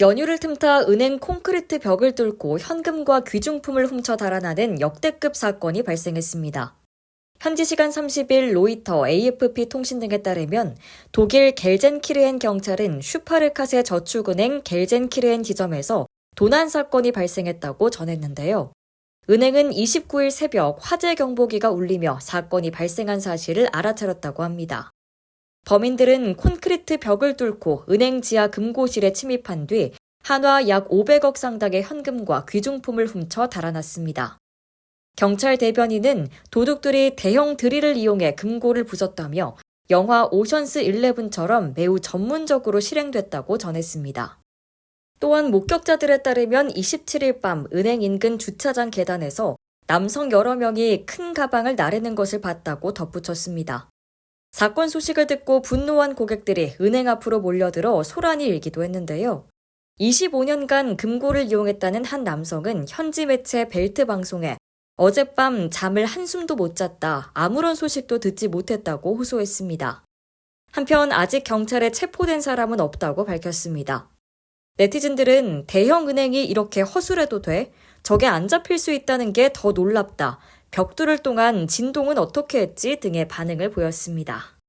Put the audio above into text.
연휴를 틈타 은행 콘크리트 벽을 뚫고 현금과 귀중품을 훔쳐 달아나는 역대급 사건이 발생했습니다. 현지 시간 30일 로이터, AFP 통신 등에 따르면 독일 겔젠키르헨 경찰은 슈파르카세 저축은행 겔젠키르헨 지점에서 도난 사건이 발생했다고 전했는데요. 은행은 29일 새벽 화재 경보기가 울리며 사건이 발생한 사실을 알아차렸다고 합니다. 범인들은 콘크리트 벽을 뚫고 은행 지하 금고실에 침입한 뒤 한화 약 500억 상당의 현금과 귀중품을 훔쳐 달아났습니다. 경찰 대변인은 도둑들이 대형 드릴을 이용해 금고를 부쉈다며 영화 오션스 11처럼 매우 전문적으로 실행됐다고 전했습니다. 또한 목격자들에 따르면 27일 밤 은행 인근 주차장 계단에서 남성 여러 명이 큰 가방을 나르는 것을 봤다고 덧붙였습니다. 사건 소식을 듣고 분노한 고객들이 은행 앞으로 몰려들어 소란이 일기도 했는데요. 25년간 금고를 이용했다는 한 남성은 현지 매체 벨트 방송에 어젯밤 잠을 한숨도 못 잤다. 아무런 소식도 듣지 못했다고 호소했습니다. 한편 아직 경찰에 체포된 사람은 없다고 밝혔습니다. 네티즌들은 대형 은행이 이렇게 허술해도 돼? 저게 안 잡힐 수 있다는 게 더 놀랍다. 벽 뚫을 동안 진동은 어떻게 했지 등의 반응을 보였습니다.